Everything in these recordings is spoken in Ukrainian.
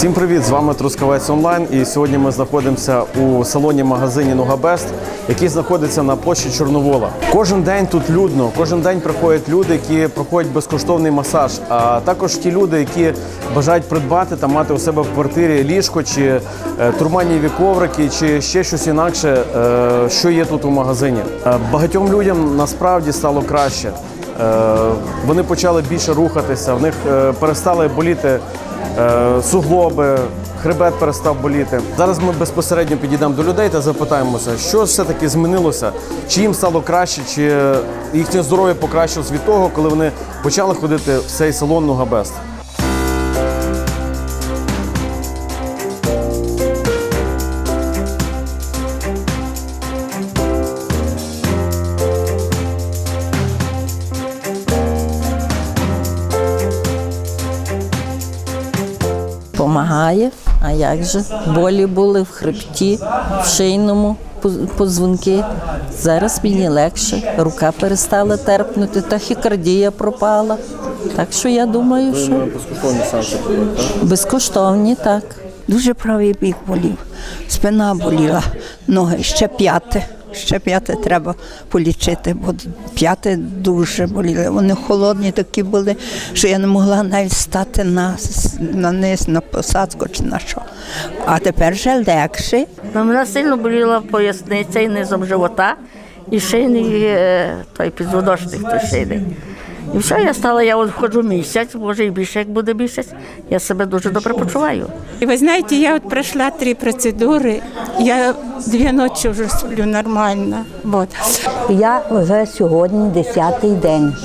Всім привіт! З вами Трускавець Онлайн. І сьогодні ми знаходимося у салоні магазині Нугабест, який знаходиться на площі Чорновола. Кожен день тут людно, кожен день приходять люди, які проходять безкоштовний масаж, а також ті люди, які бажають придбати та мати у себе в квартирі ліжко чи е, турманіві коврики, чи ще щось інакше, е, що є тут у магазині. Е, багатьом людям насправді стало краще. Вони почали більше рухатися, в них перестали боліти суглоби, хребет перестав боліти. Зараз ми безпосередньо підійдемо до людей та запитаємося, що все-таки змінилося, чи їм стало краще, чи їхнє здоров'я покращилось від того, коли вони почали ходити в цей салон Нугабест. Помагає. А як же? Болі були в хребті, в шийному поз- позвонки. Зараз мені легше. Рука перестала терпнути, тахікардія пропала. Так що я думаю, що Безкоштовні сеанси безкоштовні так. Дуже правий бік болів, спина боліла, ноги ще п'яте. Ще п'яте треба полічити, бо п'яте дуже боліли. Вони холодні такі були, що я не могла навіть стати на, на низ, на посадку чи на що. А тепер вже легше. На мене сильно боліла поясниця і низом живота, і шийний е, той підводочник той шийний. І все, я стала, я от ходжу місяць, може і більше, як буде місяць. Я себе дуже добре почуваю. И вы знаете, я вот прошла три процедуры, я две ночи уже сплю нормально. Вот. Я вже сьогодні десятий день.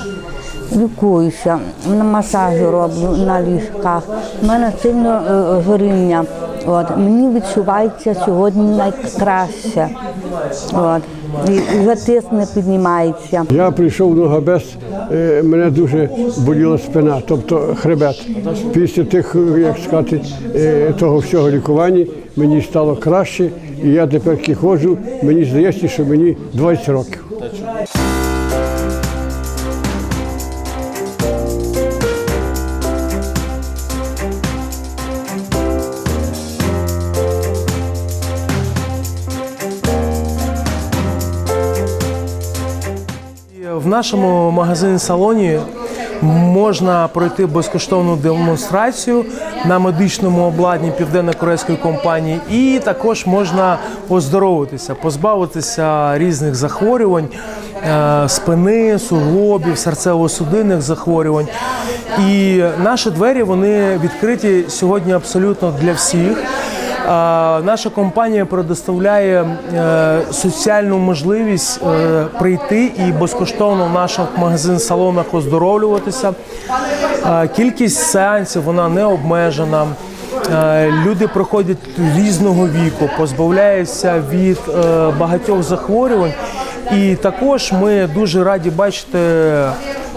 Лікуюся, на масажі роблю на ліжках. У мене сильно е, горіння. От. Мені відчувається сьогодні найкраще. От. І, вже тиск не піднімається. Я прийшов в Ногабес, е, мене дуже боліла спина, тобто хребет. Після тих, як сказати, е, того всього лікування мені стало краще, і я тепер ходжу, мені здається, що мені 20 років. В нашому магазині салоні можна пройти безкоштовну демонстрацію на медичному обладнанні південно-корейської компанії, і також можна оздоровитися, позбавитися різних захворювань е, спини, суглобів, серцево-судинних захворювань. І наші двері вони відкриті сьогодні абсолютно для всіх. Наша компанія предоставляє е, соціальну можливість е, прийти і безкоштовно в наших магазин-салонах оздоровлюватися. Кількість сеансів вона не обмежена. Е, Люди приходять різного віку, позбавляються від багатьох захворювань. І також ми дуже раді бачити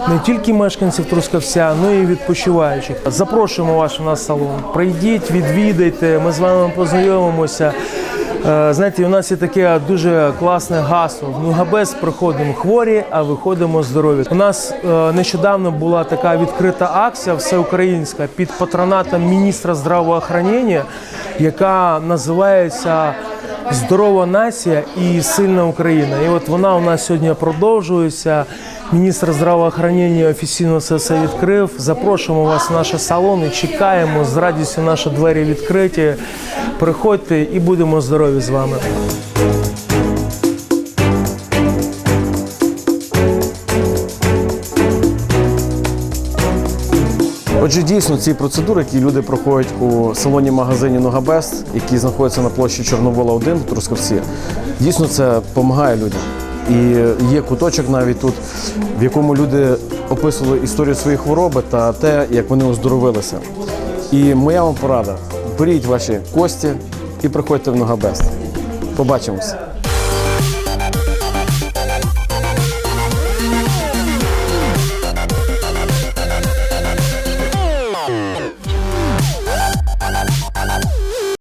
не тільки мешканців Трускавця, але й відпочиваючих. Запрошуємо вас у нас в салон. Прийдіть, відвідайте, ми з вами познайомимося. Е, Знаєте, у нас є таке дуже класне гасло. В Нугабес приходимо хворі, а виходимо здорові. У нас е, нещодавно була така відкрита акція всеукраїнська під патронатом міністра здравоохранення, яка називається Здорова нація і сильна Україна. І от вона у нас сьогодні продовжується. Міністр здравоохранення офіційно це все відкрив. Запрошуємо вас в наші салони. Чекаємо з радістю. Наші двері відкриті. Приходьте і будемо здорові з вами. Отже, дійсно, ці процедури, які люди проходять у салоні магазині Ногабест, який знаходиться на площі Чорновола 1 в Трускавці, дійсно це допомагає людям. І є куточок навіть тут, в якому люди описували історію своєї хвороби та те, як вони оздоровилися. І моя вам порада: беріть ваші кості і приходьте в Ногабест. Побачимося.